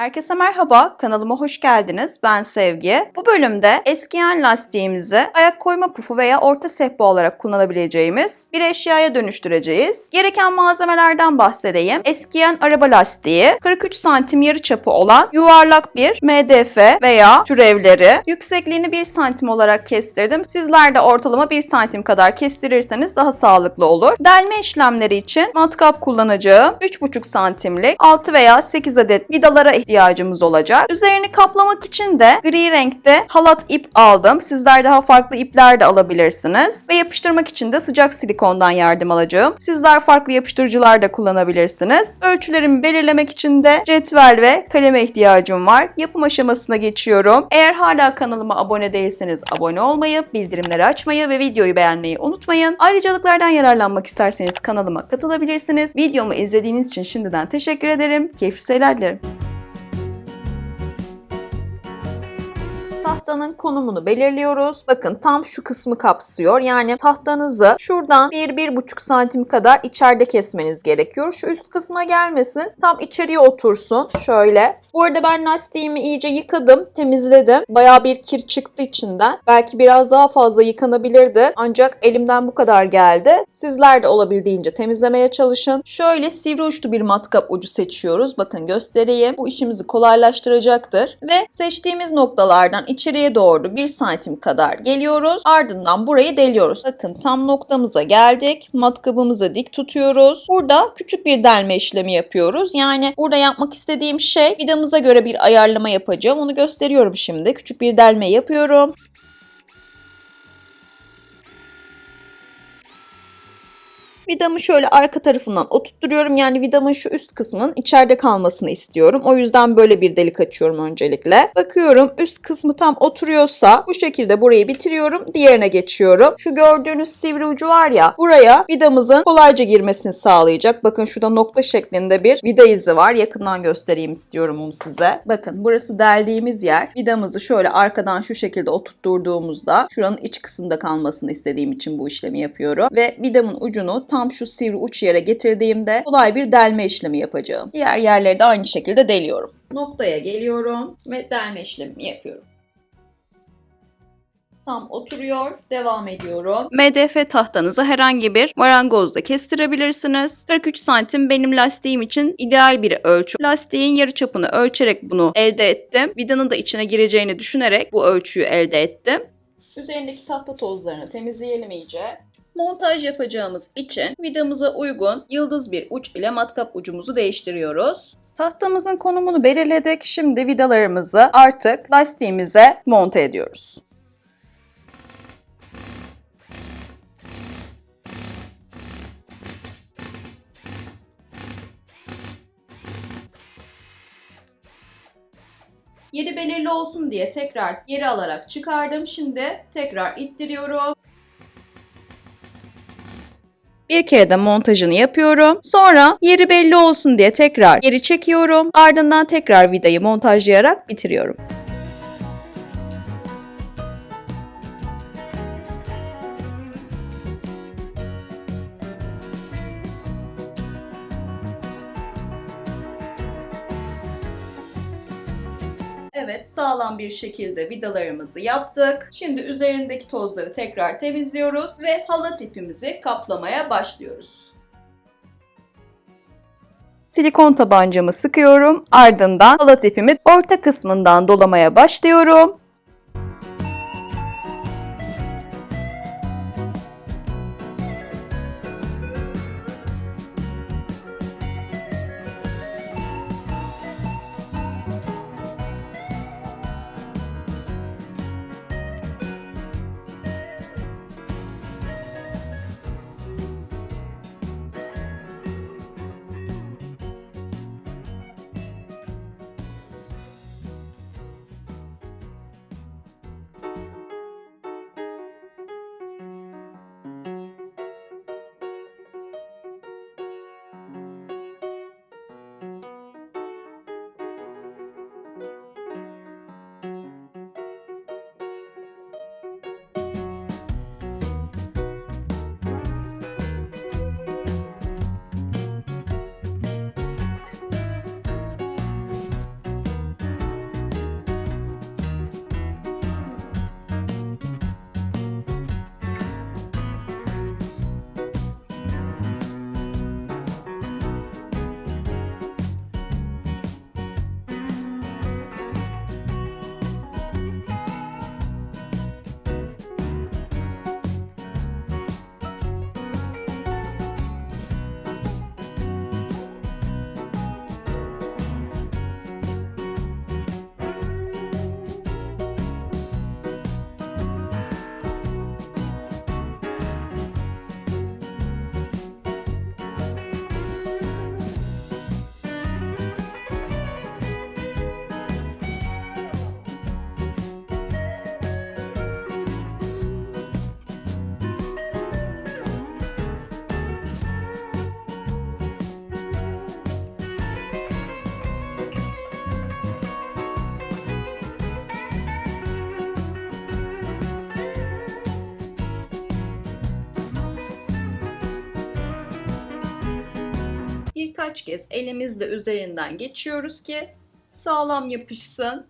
Herkese merhaba, kanalıma hoş geldiniz. Ben Sevgi. Bu bölümde eskiyen lastiğimizi ayak koyma pufu veya orta sehpa olarak kullanabileceğimiz bir eşyaya dönüştüreceğiz. Gereken malzemelerden bahsedeyim. Eskiyen araba lastiği, 43 santim yarı çapı olan yuvarlak bir MDF veya türevleri. Yüksekliğini 1 santim olarak kestirdim. Sizler de ortalama 1 santim kadar kestirirseniz daha sağlıklı olur. Delme işlemleri için matkap kullanacağım. 3,5 santimlik 6 veya 8 adet vidalara ihtiyacımız olacak. Üzerini kaplamak için de gri renkte halat ip aldım. Sizler daha farklı ipler de alabilirsiniz. Ve yapıştırmak için de sıcak silikondan yardım alacağım. Sizler farklı yapıştırıcılar da kullanabilirsiniz. Ölçülerimi belirlemek için de cetvel ve kaleme ihtiyacım var. Yapım aşamasına geçiyorum. Eğer hala kanalıma abone değilseniz abone olmayı, bildirimleri açmayı ve videoyu beğenmeyi unutmayın. Ayrıcalıklardan yararlanmak isterseniz kanalıma katılabilirsiniz. Videomu izlediğiniz için şimdiden teşekkür ederim. Keyifli seyirler dilerim. Tahtanın konumunu belirliyoruz. Bakın tam şu kısmı kapsıyor. Yani tahtanızı şuradan 1-1,5 santim kadar içeride kesmeniz gerekiyor. Şu üst kısma gelmesin. Tam içeriye otursun. Şöyle. Bu arada ben lastiğimi iyice yıkadım, temizledim. Bayağı bir kir çıktı içinden. Belki biraz daha fazla yıkanabilirdi. Ancak elimden bu kadar geldi. Sizler de olabildiğince temizlemeye çalışın. Şöyle sivri uçlu bir matkap ucu seçiyoruz. Bakın göstereyim. Bu işimizi kolaylaştıracaktır. Ve seçtiğimiz noktalardan içeriye doğru 1 santim kadar geliyoruz. Ardından burayı deliyoruz. Bakın tam noktamıza geldik. Matkabımızı dik tutuyoruz. Burada küçük bir delme işlemi yapıyoruz. Yani burada yapmak istediğim şey vidamıza göre bir ayarlama yapacağım. Onu gösteriyorum şimdi. Küçük bir delme yapıyorum. Vidamı şöyle arka tarafından oturtturuyorum. Yani vidamın şu üst kısmının içeride kalmasını istiyorum. O yüzden böyle bir delik açıyorum öncelikle. Bakıyorum üst kısmı tam oturuyorsa bu şekilde burayı bitiriyorum. Diğerine geçiyorum. Şu gördüğünüz sivri ucu var ya buraya vidamızın kolayca girmesini sağlayacak. Bakın şurada nokta şeklinde bir vida izi var. Yakından göstereyim istiyorum onu size. Bakın burası deldiğimiz yer. Vidamızı şöyle arkadan şu şekilde oturtturduğumuzda şuranın iç kısımda kalmasını istediğim için bu işlemi yapıyorum. Ve vidamın ucunu tam şu sivri uç yere getirdiğimde kolay bir delme işlemi yapacağım. Diğer yerleri de aynı şekilde deliyorum. Noktaya geliyorum ve delme işlemimi yapıyorum. Tam oturuyor. Devam ediyorum. MDF tahtanızı herhangi bir marangozda kestirebilirsiniz. 43 santim benim lastiğim için ideal bir ölçü. Lastiğin yarı çapını ölçerek bunu elde ettim. Vidanın da içine gireceğini düşünerek bu ölçüyü elde ettim. Üzerindeki tahta tozlarını temizleyelim iyice. Montaj yapacağımız için vidamıza uygun yıldız bir uç ile matkap ucumuzu değiştiriyoruz. Tahtamızın konumunu belirledik. Şimdi vidalarımızı artık lastiğimize monte ediyoruz. Yeri belirli olsun diye tekrar geri alarak çıkardım. Şimdi tekrar ittiriyorum. Bir kere de montajını yapıyorum. Sonra yeri belli olsun diye tekrar geri çekiyorum. Ardından tekrar vidayı montajlayarak bitiriyorum. Evet sağlam bir şekilde vidalarımızı yaptık. Şimdi üzerindeki tozları tekrar temizliyoruz ve halat ipimizi kaplamaya başlıyoruz. Silikon tabancamı sıkıyorum. Ardından halat ipimi orta kısmından dolamaya başlıyorum. Birkaç kez elimizle üzerinden geçiyoruz ki sağlam yapışsın.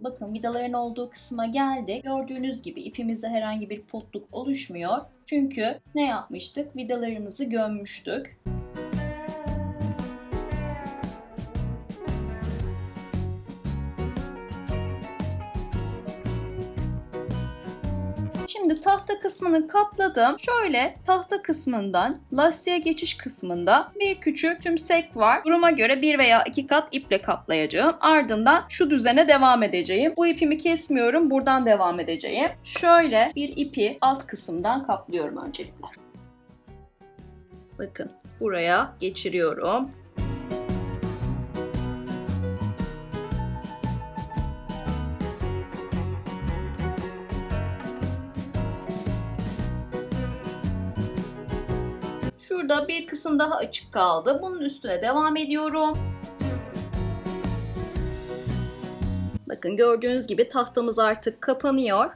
Bakın vidaların olduğu kısma geldik. Gördüğünüz gibi ipimizde herhangi bir potluk oluşmuyor. Çünkü ne yapmıştık? Vidalarımızı gömmüştük. Tahta kısmını kapladım. Şöyle tahta kısmından lastiğe geçiş kısmında bir küçük tümsek var. Duruma göre bir veya iki kat iple kaplayacağım. Ardından şu düzene devam edeceğim. Bu ipimi kesmiyorum. Buradan devam edeceğim. Şöyle bir ipi alt kısımdan kaplıyorum öncelikle. Bakın buraya geçiriyorum. Şurada bir kısım daha açık kaldı. Bunun üstüne devam ediyorum. Bakın gördüğünüz gibi tahtamız artık kapanıyor.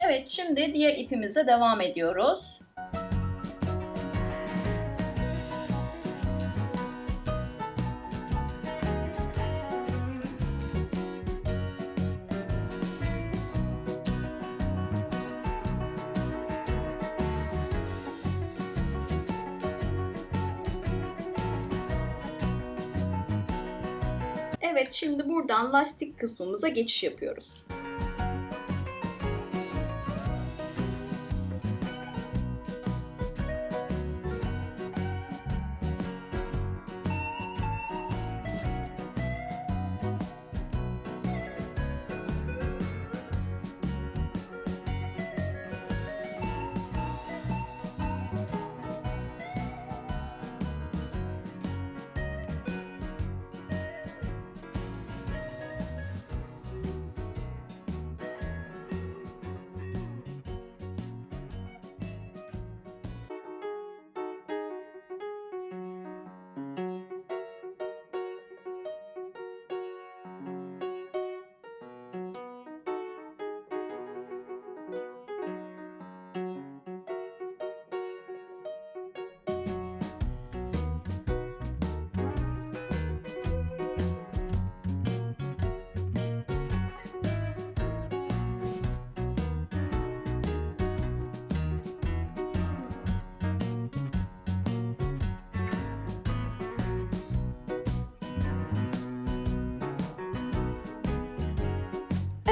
Evet, şimdi diğer ipimize devam ediyoruz. Evet, şimdi buradan lastik kısmımıza geçiş yapıyoruz.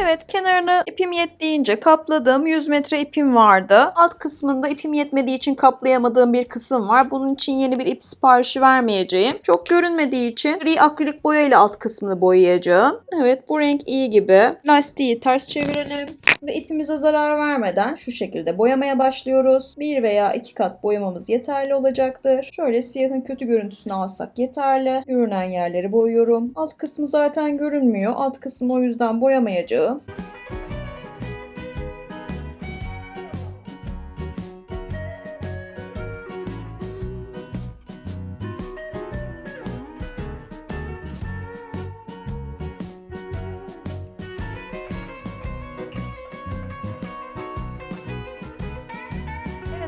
Evet kenarını ipim yettiğince kapladım. 100 metre ipim vardı. Alt kısmında ipim yetmediği için kaplayamadığım bir kısım var. Bunun için yeni bir ip siparişi vermeyeceğim. Çok görünmediği için gri akrilik boya ile alt kısmını boyayacağım. Evet bu renk iyi gibi. Lastiği ters çevirelim. Ve ipimize zarar vermeden şu şekilde boyamaya başlıyoruz. Bir veya iki kat boyamamız yeterli olacaktır. Şöyle siyahın kötü görüntüsünü alsak yeterli. Görünen yerleri boyuyorum. Alt kısmı zaten görünmüyor. Alt kısmını o yüzden boyamayacağım.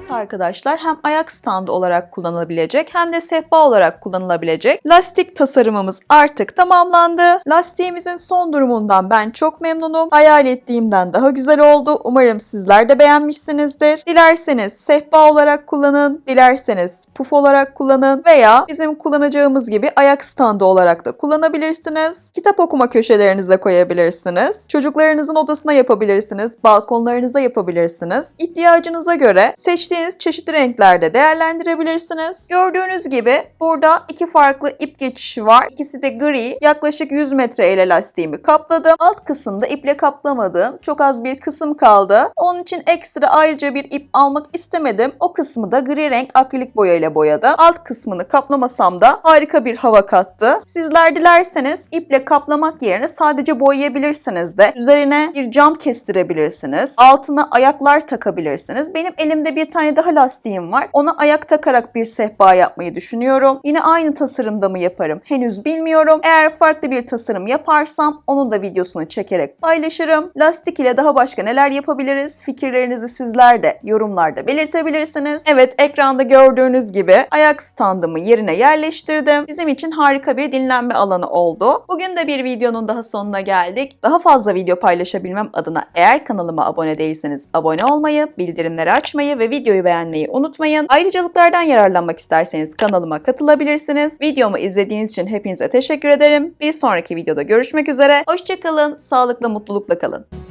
Evet arkadaşlar hem ayak standı olarak kullanılabilecek hem de sehpa olarak kullanılabilecek lastik tasarımımız artık tamamlandı. Lastiğimizin son durumundan ben çok memnunum. Hayal ettiğimden daha güzel oldu. Umarım sizler de beğenmişsinizdir. Dilerseniz sehpa olarak kullanın, dilerseniz puf olarak kullanın veya bizim kullanacağımız gibi ayak standı olarak da kullanabilirsiniz. Kitap okuma köşelerinize koyabilirsiniz. Çocuklarınızın odasına yapabilirsiniz, balkonlarınıza yapabilirsiniz. İhtiyacınıza göre seçtiğiniz çeşitli renklerde değerlendirebilirsiniz. Gördüğünüz gibi burada iki farklı ip geçişi var. İkisi de gri. Yaklaşık 100 metre ile lastiğimi kapladım. Alt kısımda iple kaplamadığım çok az bir kısım kaldı. Onun için ekstra ayrıca bir ip almak istemedim. O kısmı da gri renk akrilik boya ile boyadım. Alt kısmını kaplamasam da harika bir hava kattı. Sizler dilerseniz iple kaplamak yerine sadece boyayabilirsiniz de. Üzerine bir cam kestirebilirsiniz. Altına ayaklar takabilirsiniz. Benim elimde bir tane tane daha lastiğim var. Ona ayak takarak bir sehpa yapmayı düşünüyorum. Yine aynı tasarımda mı yaparım? Henüz bilmiyorum. Eğer farklı bir tasarım yaparsam onun da videosunu çekerek paylaşırım. Lastik ile daha başka neler yapabiliriz? Fikirlerinizi sizler de yorumlarda belirtebilirsiniz. Evet ekranda gördüğünüz gibi ayak standımı yerine yerleştirdim. Bizim için harika bir dinlenme alanı oldu. Bugün de bir videonun daha sonuna geldik. Daha fazla video paylaşabilmem adına eğer kanalıma abone değilseniz abone olmayı, bildirimleri açmayı ve videoyu beğenmeyi unutmayın. Ayrıcalıklardan yararlanmak isterseniz kanalıma katılabilirsiniz. Videomu izlediğiniz için hepinize teşekkür ederim. Bir sonraki videoda görüşmek üzere. Hoşçakalın, sağlıkla, mutlulukla kalın.